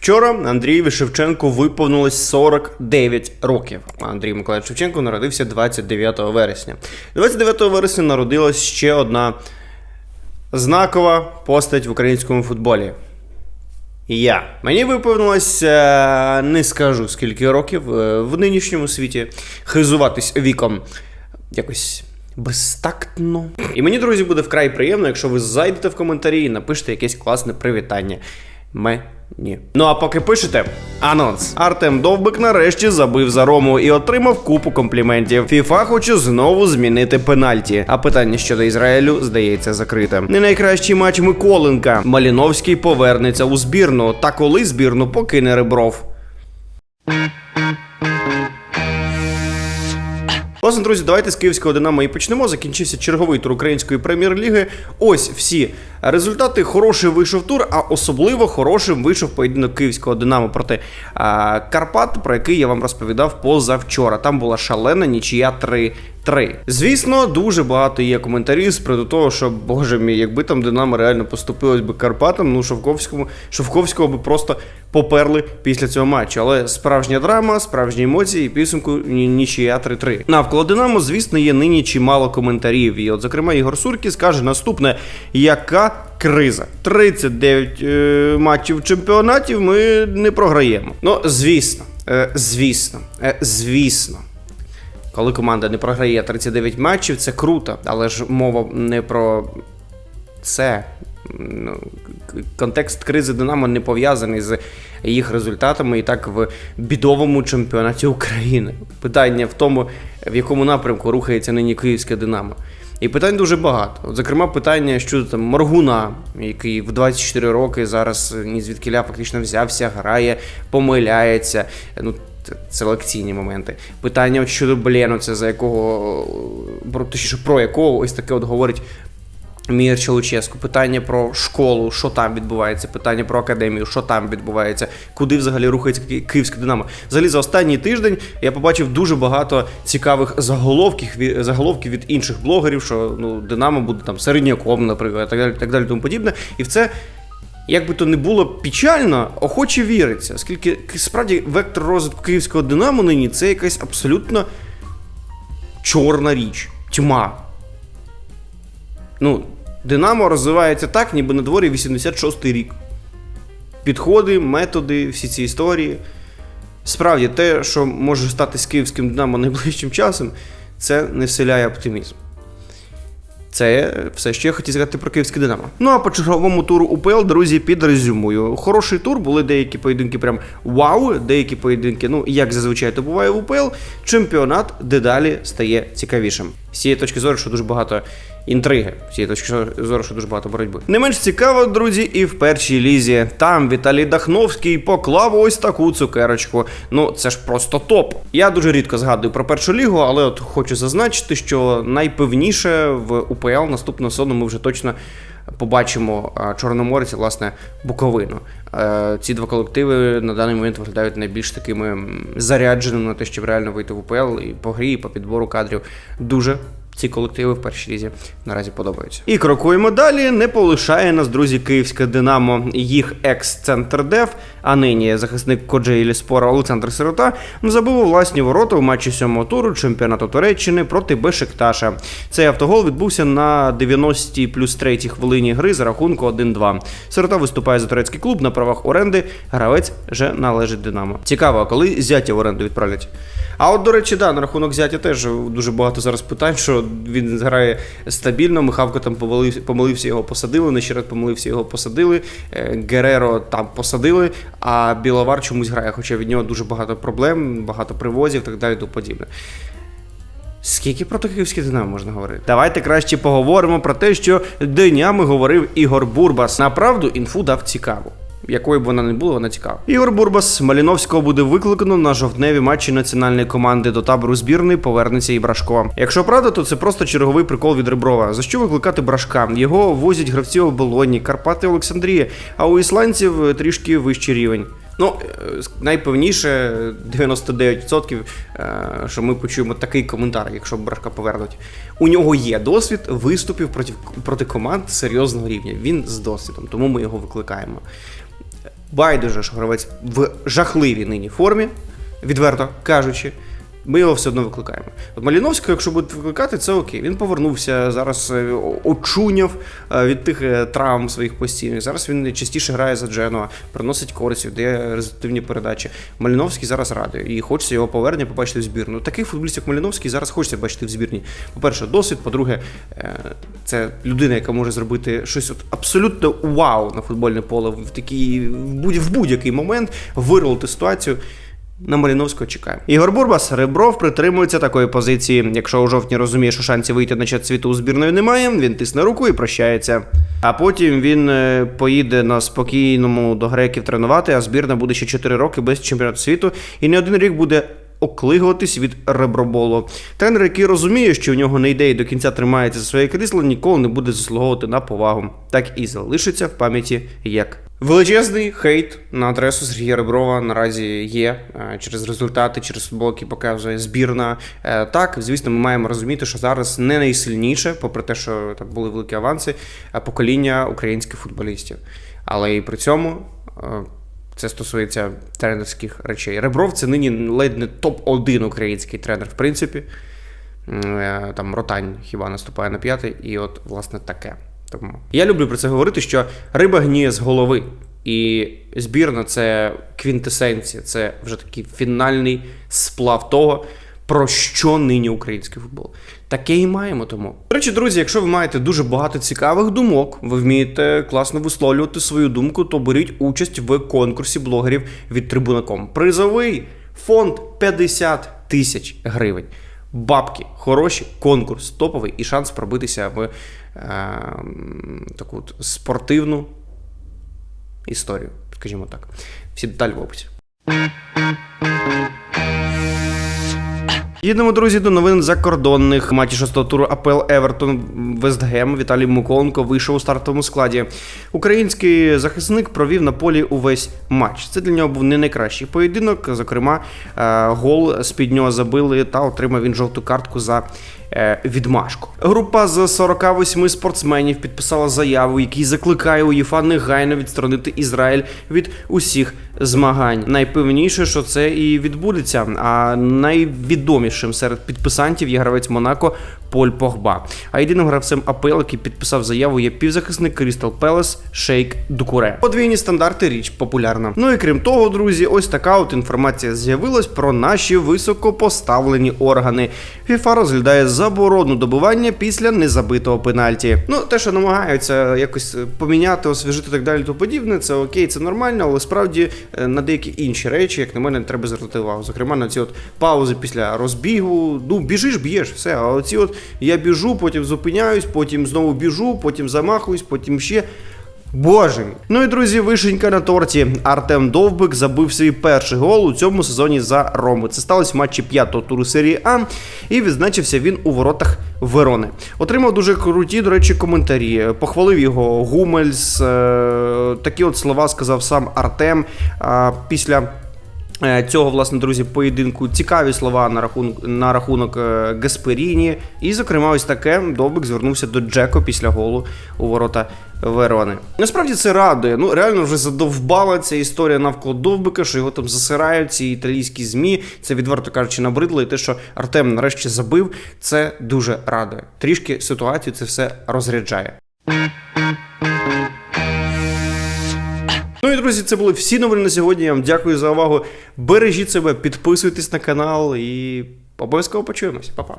Вчора Андрієві Шевченку виповнилось 49 років. Андрій Миколаївич Шевченко народився 29 вересня. 29 вересня народилась ще одна знакова постать в українському футболі. Я. Мені виповнилось, е, не скажу скільки років е, в нинішньому світі хизуватись віком якось безтактно. І мені, друзі, буде вкрай приємно, якщо ви зайдете в коментарі і напишете якесь класне привітання. Мені. Ну а поки пишете, анонс. Артем Довбик нарешті забив за Рому і отримав купу компліментів. Фіфа хоче знову змінити пенальті. А питання щодо Ізраїлю здається закрите. Не найкращий матч Миколенка. Маліновський повернеться у збірну. Та коли збірну покине Ребров. Власне, друзі, давайте з київського Динамо і почнемо. Закінчився черговий тур української прем'єр-ліги. Ось всі результати. Хороший вийшов тур, а особливо хорошим вийшов поєдинок київського Динамо проти а, Карпат, про який я вам розповідав позавчора. Там була шалена нічия 3. 3. Звісно, дуже багато є коментарів з приводу того, що боже мій, якби там Динамо реально поступилось би Карпатам, ну Шовковському, Шовковського би просто поперли після цього матчу. Але справжня драма, справжні емоції і підсумку ні- нічия 3-3. Навколо Динамо, звісно, є нині чимало коментарів. І от, зокрема, Ігор Суркіс каже наступне: яка криза? 39 е, матчів чемпіонатів ми не програємо. Ну, звісно, е, звісно, е, звісно. Коли команда не програє 39 матчів, це круто, але ж мова не про це. Ну, контекст кризи Динамо не пов'язаний з їх результатами і так в бідовому чемпіонаті України. Питання в тому, в якому напрямку рухається нині київське Динамо. І питань дуже багато. От, зокрема, питання щодо там Моргуна, який в 24 роки зараз ні звідкиля фактично взявся, грає, помиляється. Ну, це селекційні моменти. Питання от щодо Блену, це за якого про точніше, про якого ось таке от говорить Мір Челуческу. Питання про школу, що там відбувається, питання про академію, що там відбувається, куди взагалі рухається Ки- київське Динамо. Взагалі за останній тиждень я побачив дуже багато цікавих заголовків заголовків від інших блогерів, що ну Динамо буде там середняком, наприклад, так далі, так далі, тому подібне. І в це. Як би то не було печально, охоче віриться, оскільки справді вектор розвитку київського Динамо нині це якась абсолютно чорна річ, тьма. Ну, Динамо розвивається так, ніби на дворі 86-й рік. Підходи, методи, всі ці історії. Справді, те, що може стати з київським Динамо найближчим часом, це не вселяє оптимізм. Це все, що я хотів сказати про київське Динамо. Ну а по черговому туру УПЛ, друзі, підрезюмую. Хороший тур, були деякі поєдинки прям вау, деякі поєдинки, ну як зазвичай то буває в УПЛ. Чемпіонат дедалі стає цікавішим. З цієї точки зору, що дуже багато інтриги, цієї точки зору, що дуже багато боротьби. Не менш цікаво, друзі, і в першій лізі. Там Віталій Дахновський поклав ось таку цукерочку. Ну це ж просто топ. Я дуже рідко згадую про першу лігу, але от хочу зазначити, що найпевніше в УПЛ наступного сезону ми вже точно. Побачимо Чорноморець власне, Буковину. Е, Ці два колективи на даний момент виглядають найбільш такими зарядженими на те, щоб реально вийти в УПЛ і по грі, і по підбору кадрів. Дуже ці колективи в першій лізі наразі подобаються. І крокуємо далі. Не полишає нас, друзі, київське Динамо, їх екс-центр Дев, а нині захисник Коджеїлі Спора Олександр Сирота забив у власні ворота у матчі сьомого туру чемпіонату Туреччини проти Бешикташа. Цей автогол відбувся на 90-й плюс 3 хвилині гри за рахунку 1-2. Сирота виступає за турецький клуб на правах оренди. Гравець вже належить Динамо. Цікаво, коли зятя в оренду відправлять? А от, до речі, да, на рахунок зятя теж дуже багато зараз питань, що він грає стабільно. Михавко там помилився, його посадили, Нещерет помилився, його посадили. е, Гереро там посадили, а Біловар чомусь грає, хоча від нього дуже багато проблем, багато привозів так далі, тому подібне. Скільки про київське Динамо можна говорити? Давайте краще поговоримо про те, що днями говорив Ігор Бурбас. Направду інфу дав цікаву. Якою б вона не була, вона цікава. Ігор Бурбас Маліновського буде викликано на жовтневі матчі національної команди до табору збірної повернеться і Брашко. Якщо правда, то це просто черговий прикол від Реброва. За що викликати Брашка? Його возять гравці оболоні, Карпати Олександрія, а у ісландців е, трішки вищий рівень. Ну, е, найпевніше 99%, е, що ми почуємо такий коментар, якщо Брашка повернуть. У нього є досвід виступів проти, проти команд серйозного рівня. Він з досвідом, тому ми його викликаємо. Байдуже, що гравець в жахливій нині формі, відверто кажучи. Ми його все одно викликаємо. От Маліновського, якщо будуть викликати, це окей. Він повернувся, зараз е, очуняв е, від тих е, травм своїх постійних. Зараз він частіше грає за Дженуа, приносить користь, дає результативні передачі. Маліновський зараз радий. І хочеться його повернення побачити в збірну. Таких футболістів, як Маліновський, зараз хочеться бачити в збірні. По-перше, досвід. По-друге, це людина, яка може зробити щось от абсолютно вау на футбольне поле в такий в будь- в будь-який момент виролити ситуацію. На Маліновського чекаємо. Ігор Бурбас Ребров притримується такої позиції. Якщо у жовтні розуміє, що шансів вийти на чат світу у збірної немає, він тисне руку і прощається. А потім він е, поїде на спокійному до греків тренувати, а збірна буде ще 4 роки без чемпіонату світу, і не один рік буде оклигуватись від реброболу. Тренер, який розуміє, що у нього не йде і до кінця тримається за своє крісло, ніколи не буде заслуговувати на повагу. Так і залишиться в пам'яті як. Величезний хейт на адресу Сергія Реброва наразі є е, через результати, через футбол, який показує збірна. Е, Так, звісно, ми маємо розуміти, що зараз не найсильніше, попри те, що там були великі аванси, е, покоління українських футболістів. Але і при цьому це стосується тренерських речей. Ребров це нині ледь не топ-1 український тренер, в принципі. Там Ротань хіба наступає на п'ятий, і от, власне, таке. Тому я люблю про це говорити, що риба гніє з голови. І збірна це квінтесенція, це вже такий фінальний сплав того, про що нині український футбол. Таке і маємо тому. До речі, друзі, якщо ви маєте дуже багато цікавих думок, ви вмієте класно висловлювати свою думку, то беріть участь в конкурсі блогерів від Трибунаком. Призовий фонд 50 тисяч гривень. Бабки, хороші, конкурс топовий і шанс пробитися в е, таку спортивну історію, скажімо так. Всі деталі в описі. Їдемо, друзі, до новин закордонних матчі шостого туру АПЛ Евертон Вестгем. Віталій Муколенко вийшов у стартовому складі. Український захисник провів на полі увесь матч. Це для нього був не найкращий поєдинок. Зокрема, е, гол з під нього забили та отримав він жовту картку за відмашку. Група з 48 спортсменів підписала заяву, який закликає УЄФА негайно відсторонити Ізраїль від усіх змагань. Найпевніше, що це і відбудеться. А найвідомішим серед підписантів є гравець Монако Поль Погба. А єдиним гравцем АПЛ, який підписав заяву, є півзахисник Крістал Пелес Шейк Дукуре. Подвійні стандарти річ популярна. Ну і крім того, друзі, ось така от інформація з'явилась про наші високопоставлені органи. ФІФА розглядає заборону добивання після незабитого пенальті. Ну, те, що намагаються якось е, поміняти, освіжити так далі, то подібне, це окей, це нормально, але справді е, на деякі інші речі, як на мене, треба звертати увагу. Зокрема, на ці от паузи після розбігу. Ну, біжиш, б'єш, все. А оці от я біжу, потім зупиняюсь, потім знову біжу, потім замахуюсь, потім ще. Боже. Ну і друзі, вишенька на торті. Артем Довбик забив свій перший гол у цьому сезоні за Рому. Це сталося в матчі п'ятого туру серії А, і відзначився він у воротах Верони. Отримав дуже круті, до речі, коментарі. Похвалив його Гумельс. е, Такі от слова сказав сам Артем після. Е, Цього, власне, друзі, поєдинку цікаві слова на рахунок на рахунок Гасперіні. І, зокрема, ось таке Довбик звернувся до Джеко після голу у ворота Верони. Насправді це радує. Ну реально вже задовбала ця історія навколо Довбика, що його там засирають ці італійські змі. Це відверто кажучи, набридло. І те, що Артем нарешті забив, це дуже радує. Трішки ситуацію це все розряджає. Ну і друзі, це були всі новини на сьогодні. Я вам дякую за увагу. Бережіть себе, підписуйтесь на канал і обов'язково почуємось. Па-па.